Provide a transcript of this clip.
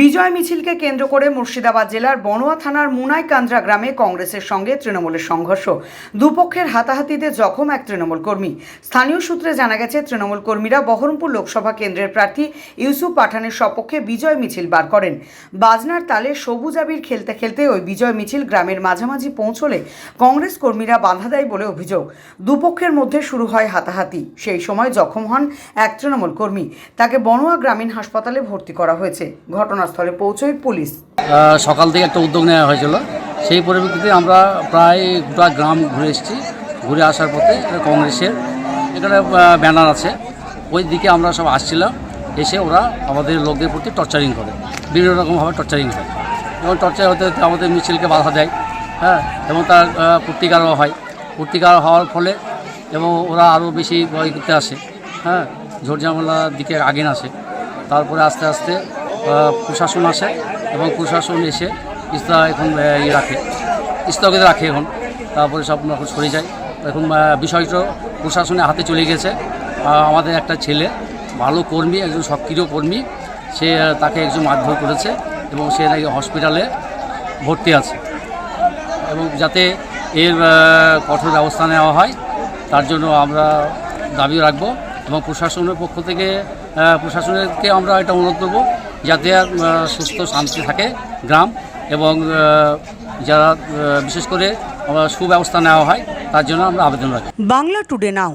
বিজয় মিছিলকে কেন্দ্র করে মুর্শিদাবাদ জেলার বনোয়া থানার মুনাইকান্দ্রা গ্রামে কংগ্রেসের সঙ্গে তৃণমূলের সংঘর্ষ। দুপক্ষের হাতাহাতিতে জখম এক তৃণমূল কর্মী। স্থানীয় সূত্রে জানা গেছে, তৃণমূল কর্মীরা বহরমপুর লোকসভা কেন্দ্রের প্রার্থী ইউসুফ পাঠানের সপক্ষে বিজয় মিছিল বার করেন। বাজনার তালে সবুজ আবির খেলতে খেলতে ওই বিজয় মিছিল গ্রামের মাঝামাঝি পৌঁছলে কংগ্রেস কর্মীরা বাধা দেয় বলে অভিযোগ। দুপক্ষের মধ্যে শুরু হয় হাতাহাতি। সেই সময় জখম হন এক তৃণমূল কর্মী। তাকে বনোয়া গ্রামীণ হাসপাতালে ভর্তি করা হয়েছে। ঘটনাস্থলে পৌঁছয় পুলিশ। সকাল থেকে একটা উদ্যোগ নেওয়া হয়েছিল। সেই পরিপ্রেক্ষিতে আমরা প্রায় গোটা গ্রাম ঘুরে এসেছি। ঘুরে আসার পথে কংগ্রেসের এখানে ব্যানার আছে। ওই দিকে আমরা সব আসছিলাম। এসে ওরা আমাদের লোকদের প্রতি টর্চারিং করে। বিভিন্ন রকমভাবে টর্চারিং করে এবং টর্চার হতে হতে আমাদের মিছিলকে বাধা দেয়। হ্যাঁ এবং তার আহ, প্রতিকারও হয়। প্রতিকার হওয়ার ফলে এবং ওরা আরও বেশি করতে আসে। হ্যাঁ ঝোট ঝামেলার দিকে আগে আসে। তারপরে আস্তে আস্তে প্রশাসন আসে এবং প্রশাসন এসে ইস্তা এখন ইয়ে রাখে। স্থগিত রাখে এখন। তারপরে সব এখন সরে যায়। এখন বিষয়টা প্রশাসনের হাতে চলে গেছে। আমাদের একটা ছেলে ভালো কর্মী একজন সক্রিয় কর্মী। সে তাকে একজন মারধর করেছে এবং সে নাকি হসপিটালে ভর্তি আছে। এবং যাতে এর কঠোর ব্যবস্থা নেওয়া হয় তার জন্য আমরা দাবি রাখব এবং প্রশাসনের পক্ষ থেকে আহ, প্রশাসনেরকে আমরা এটা অনুরোধ করব যাতে সুস্থ, শান্তি থাকে গ্রাম এবং যারা বিশেষ করে সুব্যবস্থা নেওয়া হয়, তার জন্য আমরা আবেদন রাখি। Bangla today now.